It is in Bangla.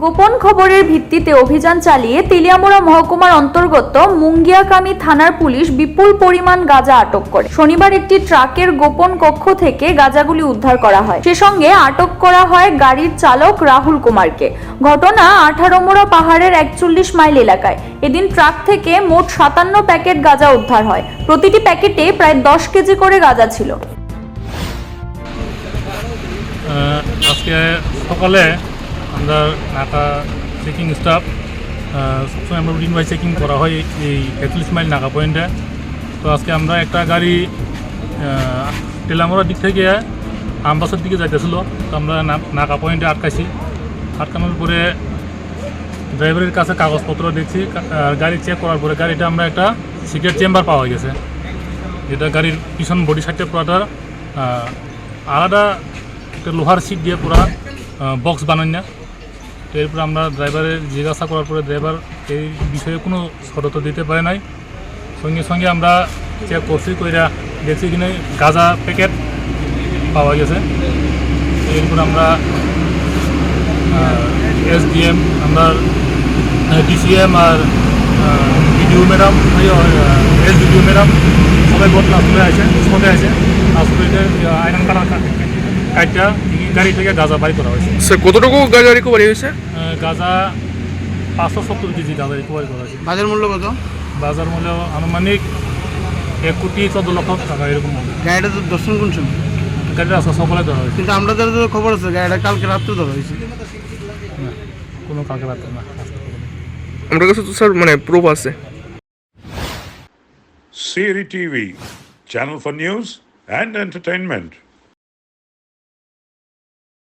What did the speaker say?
গোপন খবরের ভিত্তিতে অভিযান চালিয়ে তেলিয়ামুড়া মহকুমার অন্তর্গত মুঙ্গিয়াকামি থানার পুলিশ বিপুল পরিমাণ গাঁজা আটক করে। শনিবার একটি ট্রাকের গোপন কক্ষ থেকে গাঁজাগুলি উদ্ধার করা হয়। সে সঙ্গে আটক করা হয় গাড়ির চালক রাহুল কুমারকে। ঘটনা আঠারোমোড়া পাহাড়ের একচল্লিশ মাইল এলাকায়। এদিন ট্রাক থেকে মোট সাতান্ন প্যাকেট গাঁজা উদ্ধার হয়। প্রতিটি প্যাকেটে প্রায় দশ কেজি করে গাঁজা ছিল। আজকে সকালে আমরা নাকা চেকিং স্টাফ সবসময় আমরা রুটিন বাই চেকিং করা হয় এই- একচল্লিশ মাইল নাকা পয়েন্টে তো আজকে আমরা একটা গাড়ি টেলামোড়ার দিক থেকে আমবাসার দিকে যাইতেছিল। তো আমরা নাকা পয়েন্টে আটকাইছি। আটকানোর পরে ড্রাইভারের কাছে কাগজপত্র দেখছি গাড়ি চেক করার পরে গাড়িটা আমরা একটা সিক্রেট চেম্বার পাওয়া গেছে। যেটা গাড়ির পিছন বডি সাইডটা পুরাটা আহ, আলাদা একটা লোহার সিট দিয়ে পুরা বক্স বানাই না তো এরপর আমরা ড্রাইভারের জিজ্ঞাসা করার পরে ড্রাইভার এই বিষয়ে কোনো সতর্ক দিতে পারে নাই। সঙ্গে সঙ্গে আমরা চেক করছি, কইরা দেখছি কিনে গাঁজা প্যাকেট পাওয়া গেছে। এরপর আমরা এসডিএম আমরা ডিসিএম আর BDO madam S BDO madam সবাই বদলা আসলে আছে, স্পটে আছে। আসলে আইরন কালার কাইটটা গাড়ি থেকে গাঁজা বাড়ি করা হয়েছে। স্যার কতটুকু গাঁজা রিকভারি হয়েছে? গাঁজা পাঁচশো সত্তর কেজি গাঁজা রিকভারি করা হয়েছে। বাজার মূল্য কত? বাজার মূল্য আনুমানিক এক কোটি চোদ্দ লক্ষ টাকা এরকম হবে। গাড়িটা তো দর্শন কোন সময় গাড়িটা আজকে সকালে ধরা হয়েছে। কিন্তু আমরা যারা যারা খবর আছে গাড়িটা কালকে রাত্রে ধরা হয়েছে। না, কোনো কালকে রাত্রে না আমার কাছে তো স্যার মানে প্রুফ আছে। Siri TV, channel for news and entertainment.